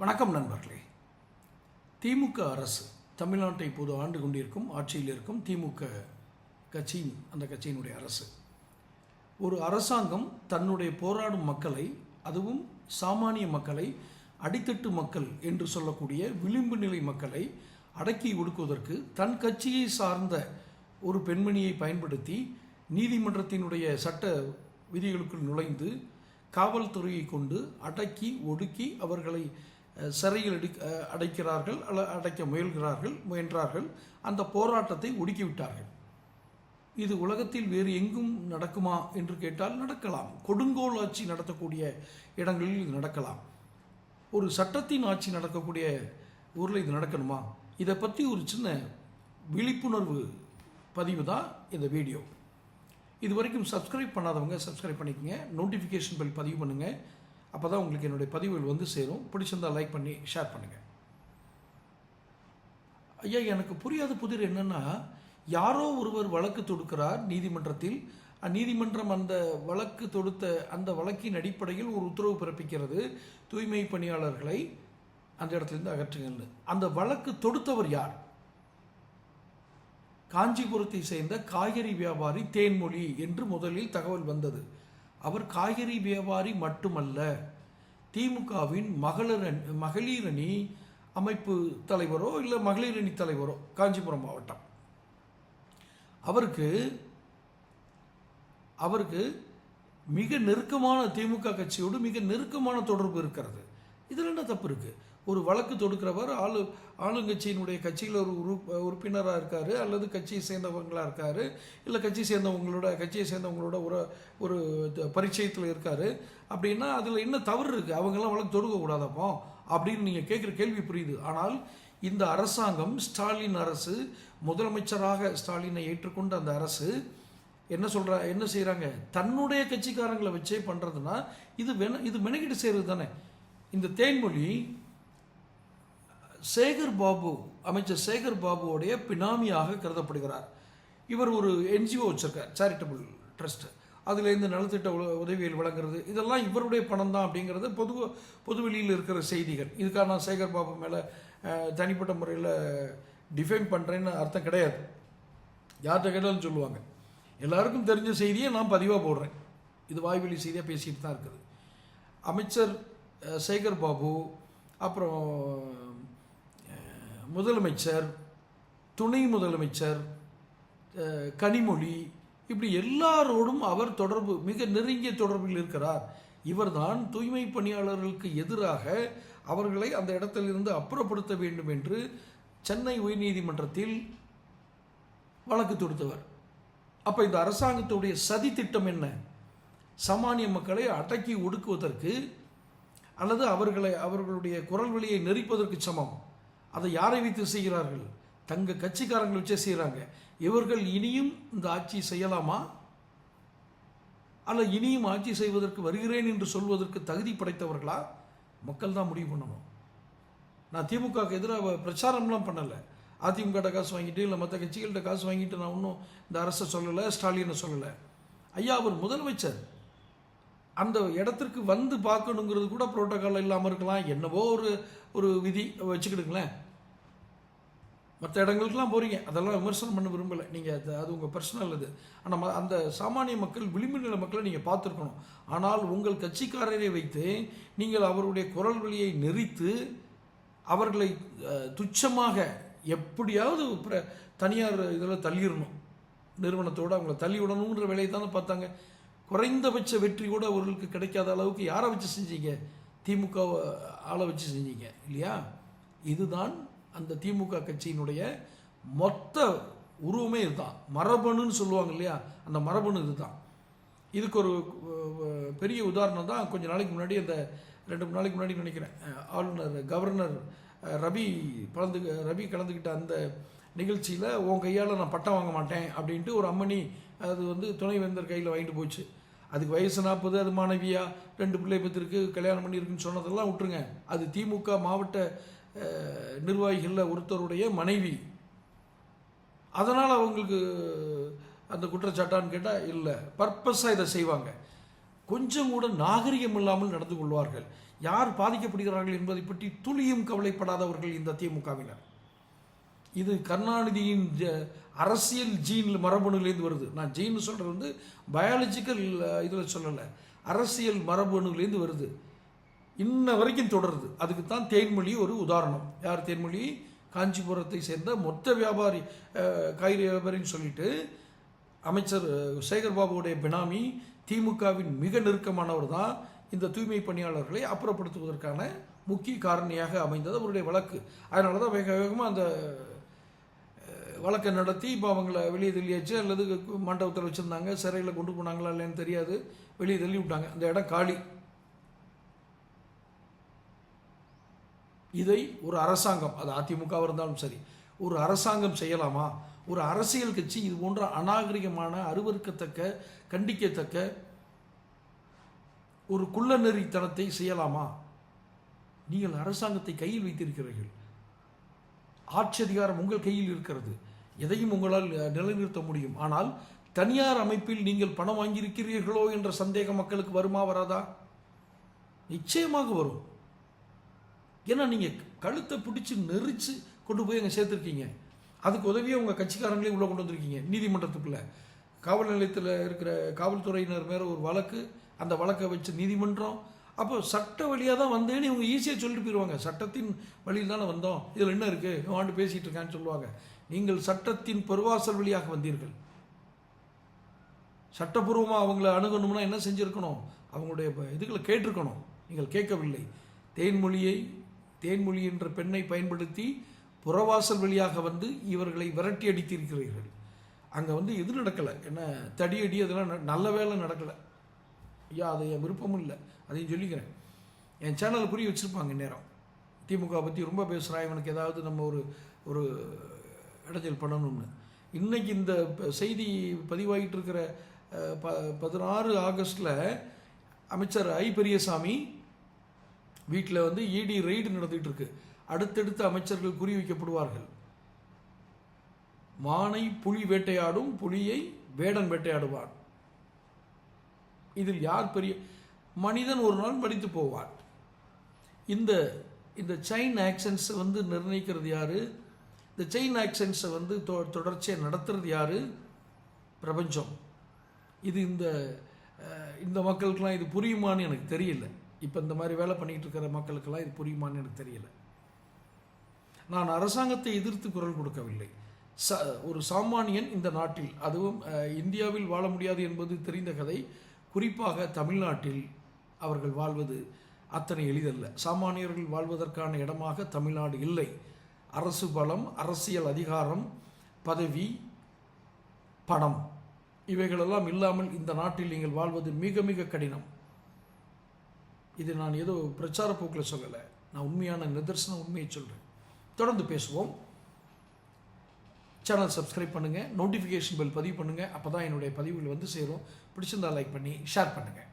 வணக்கம் நண்பர்களே. திமுக அரசு தமிழ்நாட்டை இப்போது ஆண்டு கொண்டிருக்கும் ஆட்சியில் இருக்கும் திமுக கட்சியின் அந்த கட்சியினுடைய அரசு. ஒரு அரசாங்கம் தன்னுடைய போராடும் மக்களை அதுவும் சாமானிய மக்களை அடித்தட்டு மக்கள் என்று சொல்லக்கூடிய விளிம்பு நிலை மக்களை அடக்கி ஒடுக்குவதற்கு தன் கட்சியை சார்ந்த ஒரு பெண்மணியை பயன்படுத்தி நீதிமன்றத்தினுடைய சட்ட விதிகளுக்குள் நுழைந்து காவல்துறையை கொண்டு அடக்கி ஒடுக்கி அவர்களை சிறையில் அடி அடைக்கிறார்கள் அல்ல அடைக்க முயல்கிறார்கள் முயன்றார்கள். அந்த போராட்டத்தை ஒடுக்கிவிட்டார்கள். இது உலகத்தில் வேறு எங்கும் நடக்குமா என்று கேட்டால் நடக்கலாம். கொடுங்கோல் ஆட்சி நடத்தக்கூடிய இடங்களில் இது நடக்கலாம். ஒரு சட்டத்தின் ஆட்சி நடக்கக்கூடிய ஊரில் இது நடக்கணுமா? இதை பற்றி ஒரு சின்ன விழிப்புணர்வு பதிவு தான் இந்த வீடியோ. இது வரைக்கும் சப்ஸ்கிரைப் பண்ணாதவங்க சப்ஸ்கிரைப் பண்ணிக்கங்க. நோட்டிஃபிகேஷன் பில் பதிவு பண்ணுங்கள் அப்போ தான் உங்களுக்கு என்னுடைய பதிவுகள் வந்து சேரும். பிடிச்சிருந்தா லைக் பண்ணி ஷேர் பண்ணுங்கள் ஐயா எனக்கு புரியாத புதிர் என்னன்னா யாரோ ஒருவர் வழக்கு தொடுக்கிறார் நீதிமன்றத்தில். நீதிமன்றம் அந்த வழக்கு தொடுத்த அந்த வழக்கின் அடிப்படையில் ஒரு உத்தரவு பிறப்பிக்கிறது. தூய்மை பணியாளர்களை அந்த இடத்துலேருந்து அகற்றுங்கள். அந்த வழக்கு தொடுத்தவர் யார்? காஞ்சிபுரத்தை சேர்ந்த காய்கறி வியாபாரி தேன்மொழி என்று முதலில் தகவல் வந்தது. அவர் காய்கறி வியாபாரி மட்டுமல்ல திமுகவின் மகளிர் அணி மகளிர் அணி அமைப்பு தலைவரோ இல்லை மகளிர் அணி தலைவரோ காஞ்சிபுரம் மாவட்டம். அவருக்கு அவருக்கு மிக நெருக்கமான திமுக கட்சியோடு மிக நெருக்கமான தொடர்பு இருக்கிறது. இதில் என்ன தப்பு இருக்கு? ஒரு வழக்கு தொடுக்கிறவர் ஆளு ஆளுங்கட்சியினுடைய கட்சியில் ஒரு உறுப் உறுப்பினராக இருக்கார் அல்லது கட்சியை சேர்ந்தவங்களாக இருக்கார் இல்லை கட்சி சேர்ந்தவங்களோட கட்சியை சேர்ந்தவங்களோட ஒரு ஒரு த- பரிச்சயத்தில் இருக்கார். அப்படின்னா அதில் என்ன தவறு இருக்குது அவங்கெல்லாம் வழக்கு தொடுக்கக்கூடாதப்போ? அப்படின்னு நீங்கள் கேட்குற கேள்வி புரியுது. ஆனால் இந்த அரசாங்கம் ஸ்டாலின் அரசு முதலமைச்சராக ஸ்டாலினை ஏற்றுக்கொண்ட அந்த அரசு என்ன சொல்கிறா என்ன செய்கிறாங்க தன்னுடைய கட்சிக்காரங்களை வச்சே பண்ணுறதுன்னா இது வென இது மெனக்கிட்டு செய்கிறது தானே இந்த தேன்மொழி சேகர் பாபு அமைச்சர் சேகர் பாபுவோடைய பினாமியாக கருதப்படுகிறார். இவர் ஒரு என்ஜிஓ வச்சுருக்கார் சேரிட்டபிள் ட்ரஸ்ட்டு அதுலேருந்து நலத்திட்ட உ- உதவிகள் வழங்குறது இதெல்லாம் இவருடைய பணம் தான் அப்படிங்கிறது பொது பொதுவெளியில் இருக்கிற செய்திகள். இதுக்காக நான் சேகர் பாபு மேலே தனிப்பட்ட முறையில் டிஃபைன் பண்ணுறேன்னு அர்த்தம் கிடையாது. யார்கிட்ட கேட்டாலும் சொல்லுவாங்க. எல்லாருக்கும் தெரிஞ்ச செய்தியை நான் பதிவாக போடுறேன். இது வாய்வெளி செய்தியாக பேசிகிட்டு தான் இருக்குது. அமைச்சர் சேகர் பாபு அப்புறம் முதலமைச்சர் துணை முதலமைச்சர் கனிமொழி இப்படி எல்லாரோடும் அவர் தொடர்பு மிக நெருங்கிய தொடர்பில் இருக்கிறார். இவர்தான் தூய்மை பணியாளர்களுக்கு எதிராக அவர்களை அந்த இடத்திலிருந்து அப்புறப்படுத்த வேண்டும் என்று சென்னை உயர்நீதிமன்றத்தில் வழக்கு தொடுத்தவர். அப்போ இந்த அரசாங்கத்துடைய சதி திட்டம் என்ன? சாமானிய மக்களை அடக்கி ஒடுக்குவதற்கு அல்லது அவர்களை அவர்களுடைய குரல் வழியை நெரிப்பதற்கு சமம்? அதை யாரை வைத்து செய்கிறார்கள்? தங்க கட்சிக்காரங்களை வச்சே செய்கிறாங்க இவர்கள் இனியும் இந்த ஆட்சி செய்யலாமா? அல்ல இனியும் ஆட்சி செய்வதற்கு வருகிறேன் என்று சொல்வதற்கு தகுதி படைத்தவர்களா? மக்கள் தான் முடிவு பண்ணணும். நான் திமுகவுக்கு எதிராக பிரச்சாரம்லாம் பண்ணலை. அதிமுக காசு வாங்கிட்டு இல்லை மற்ற கட்சிகள்கிட்ட காசு வாங்கிட்டு நான் ஒன்றும் இந்த அரசை சொல்லலை ஸ்டாலினை சொல்லலை. ஐயா அவர் முதலமைச்சர். அந்த இடத்திற்கு வந்து பார்க்கணுங்கிறது கூட புரோட்டோக்கால் இல்லாமல் இருக்கலாம். என்னவோ ஒரு ஒரு விதி வச்சுக்கிடுங்களேன். மற்ற இடங்களுக்கெல்லாம் போகிறீங்க அதெல்லாம் விமர்சனம் பண்ண விரும்பலை. நீங்கள் அது அது உங்கள் பர்சனல் இது. ஆனால் அந்த சாமானிய மக்கள் விளிம்பு நில மக்களை நீங்கள் பார்த்துருக்கணும். ஆனால் உங்கள் கட்சிக்காரரை வைத்து நீங்கள் அவருடைய குரல் வழியை நெறித்து அவர்களை துச்சமாக எப்படியாவது தனியார் இதில் தள்ளிடணும். நிறுவனத்தோடு அவங்கள தள்ளி விடணுன்ற வேலையை தானே பார்த்தாங்க. குறைந்தபட்ச வெற்றி கூட அவர்களுக்கு கிடைக்காத அளவுக்கு யாரை வச்சு செஞ்சீங்க? திமுக ஆளை வச்சு செஞ்சீங்க இல்லையா? இதுதான் அந்த திமுக கட்சியினுடைய மொத்த உருவமே இதுதான். மரபணுன்னு சொல்லுவாங்க இல்லையா? அந்த மரபணு இதுதான். இதுக்கு ஒரு பெரிய உதாரணம் தான் கொஞ்ச நாளைக்கு முன்னாடி அந்த ரெண்டு மூணு நாளைக்கு முன்னாடி நினைக்கிறேன் ஆளுநர் கவர்னர் ரவி கலந்து ரவி கலந்துக்கிட்ட அந்த நிகழ்ச்சியில் உன் கையால் நான் பட்டம் வாங்க மாட்டேன் அப்படின்ட்டு ஒரு அம்மணி அது வந்து துணைவேந்தர் கையில் வாங்கிட்டு போச்சு. அதுக்கு வயசு நாற்பது அது மாணவியா? ரெண்டு பிள்ளை பத்திருக்கு கல்யாணம் பண்ணியிருக்குன்னு சொன்னதெல்லாம் விட்டுருங்க. அது திமுக மாவட்ட நிர்வாகிகளில் ஒருத்தருடைய மனைவி. அதனால் அவங்களுக்கு அந்த குற்றச்சாட்டான்னு கேட்டால் இல்லை. பர்பஸாக இதை செய்வாங்க. கொஞ்சம் கூட நாகரிகம் இல்லாமல் நடந்து கொள்வார்கள். யார் பாதிக்கப்படுகிறார்கள் என்பதை பற்றி துளியும் கவலைப்படாதவர்கள் இந்த திமுகவினர். இது கருணாநிதியின் அரசியல் ஜீன் மரபணுலேருந்து வருது. நான் ஜீன் சொல்கிறது வந்து பயாலஜிக்கல் இதில் சொல்லலை. அரசியல் மரபணுலேருந்து வருது. இன்ன வரைக்கும் தொடருது. அதுக்கு தான் தேன்மொழி ஒரு உதாரணம். யார் தேன்மொழி? காஞ்சிபுரத்தை சேர்ந்த மொத்த வியாபாரி காய்கறி வியாபாரின்னு சொல்லிட்டு அமைச்சர் சேகர் பாபுவுடைய பினாமி திமுகவின் மிக நெருக்கமானவர் தான் இந்த தூய்மை பணியாளர்களை அப்புறப்படுத்துவதற்கான முக்கிய காரணியாக அமைந்தது அவருடைய வழக்கு. அதனால தான் வேக வேகமாக அந்த வழக்கை நடத்தி இப்போ அவங்கள வெளியே தள்ளியாச்சு அல்லது மண்டபத்தில் வச்சுருந்தாங்க சிறையில் கொண்டு போனாங்களா இல்லைன்னு தெரியாது. வெளியே தள்ளி விட்டாங்க. அந்த இடம் காலி. இதை ஒரு அரசாங்கம் அது அதிமுகவாக இருந்தாலும் சரி ஒரு அரசாங்கம் செய்யலாமா? ஒரு அரசியல் கட்சி இது போன்ற அநாகரிகமான அருவருக்கத்தக்க கண்டிக்கத்தக்க ஒரு குள்ளநெறித்தனத்தை செய்யலாமா? நீங்கள் அரசாங்கத்தை கையில் வைத்திருக்கிறீர்கள். ஆட்சி அதிகாரம் உங்கள் கையில் இருக்கிறது. எதையும் உங்களால் நிலைநிறுத்த முடியும். ஆனால் தனியார் அமைப்பில் நீங்கள் பணம் வாங்கியிருக்கிறீர்களோ என்ற சந்தேகம் மக்களுக்கு வருமா வராதா? நிச்சயமாக வரும். ஏன்னா நீங்கள் கழுத்தை பிடிச்சி நெரிச்சு கொண்டு போய் அங்கே சேர்த்துருக்கீங்க. அதுக்கு உதவியே உங்கள் கட்சிக்காரங்களே உள்ளே கொண்டு வந்திருக்கீங்க நீதிமன்றத்துக்குள்ளே. காவல் நிலையத்தில் இருக்கிற காவல்துறையினர் மேலே ஒரு வழக்கு அந்த வழக்கை வச்சு நீதிமன்றம். அப்போ சட்ட வழியாக தான் வந்தேன்னு இவங்க ஈஸியாக சொல்லிட்டு போயிடுவாங்க சட்டத்தின் வழியில் தானே வந்தோம். இதில் என்ன இருக்குது வாண்டு பேசிகிட்டு இருக்கான்னு சொல்லுவாங்க. நீங்கள் சட்டத்தின் பெருவாசல் வழியாக வந்தீர்கள். சட்டபூர்வமாக அவங்கள அணுகணும்னா என்ன செஞ்சுருக்கணும்? அவங்களுடைய இதுகளை கேட்டிருக்கணும். நீங்கள் கேட்கவில்லை. தேன்மொழியை தேன்மொழி என்ற பெண்ணை பயன்படுத்தி புறவாசல் வழியாக வந்து இவர்களை விரட்டி அடித்திருக்கிறீர்கள். அங்கே வந்து இது நடக்கலை? என்ன தடியடி அதெல்லாம் ந- நல்ல வேலை நடக்கலை. ஐயா அது என் விருப்பமும் இல்லை. அதையும் சொல்லிக்கிறேன். என் சேனலை புரிய வச்சுருப்பாங்க நேரம் திமுக பற்றி ரொம்ப பேசுகிறான் இவனுக்கு ஏதாவது நம்ம ஒரு ஒரு இடைஞ்சல் பண்ணணும்னு. இன்றைக்கி இந்த செய்தி பதிவாகிட்டு இருக்கிற ப பதினாறு ஆகஸ்டில் அமைச்சர் ஐ. பெரியசாமி வீட்டில் வந்து இடி ரெய்டு நடந்துகிட்டு இருக்கு அடுத்தடுத்த அமைச்சர்கள் குறி வைக்கப்படுவார்கள். மானை புலி வேட்டையாடும் புலியை வேடன் வேட்டையாடுவான். இதில் யார் பெரிய மனிதன் ஒரு நாள் மடித்து போவான். இந்த இந்த செயின் ஆக்ஷன்ஸை வந்து நிர்ணயிக்கிறது யாரு? இந்த செயின் ஆக்ஷன்ஸை வந்து தொ தொடர்ச்சியாக நடத்துறது யார்? பிரபஞ்சம். இது இந்த இந்த மக்களுக்கெல்லாம் இது புரியுமான்னு எனக்கு தெரியல. இப்போ இந்த மாதிரி வேலை பண்ணிக்கிட்டு இருக்கிற மக்களுக்கெல்லாம் இது புரியுமான்னு எனக்கு தெரியல. நான் அரசாங்கத்தை எதிர்த்து குரல் கொடுக்கவில்லை. ச ஒரு சாமானியன் இந்த நாட்டில் அதுவும் இந்தியாவில் வாழ முடியாது என்பது தெரிந்த கதை குறிப்பாக தமிழ்நாட்டில் அவர்கள் வாழ்வது அத்தனை எளிதல்ல. சாமானியர்கள் வாழ்வதற்கான இடமாக தமிழ்நாடு இல்லை. அரசு பலம் அரசியல் அதிகாரம் பதவி பணம். இவைகளெல்லாம் இல்லாமல் இந்த நாட்டில் நீங்கள் வாழ்வது மிக மிக கடினம். இது நான் ஏதோ பிரச்சார போக்கில் சொல்லலை. நான் உண்மையான நிதர்சன உண்மையை சொல்கிறேன் தொடர்ந்து பேசுவோம். சேனல் சப்ஸ்கிரைப் பண்ணுங்கள் நோட்டிஃபிகேஷன் பெல் பதிவு பண்ணுங்கள் அப்போ தான் என்னுடைய பதிவுகள் வந்து சேரும். பிடிச்சிருந்தா லைக் பண்ணி ஷேர் பண்ணுங்கள்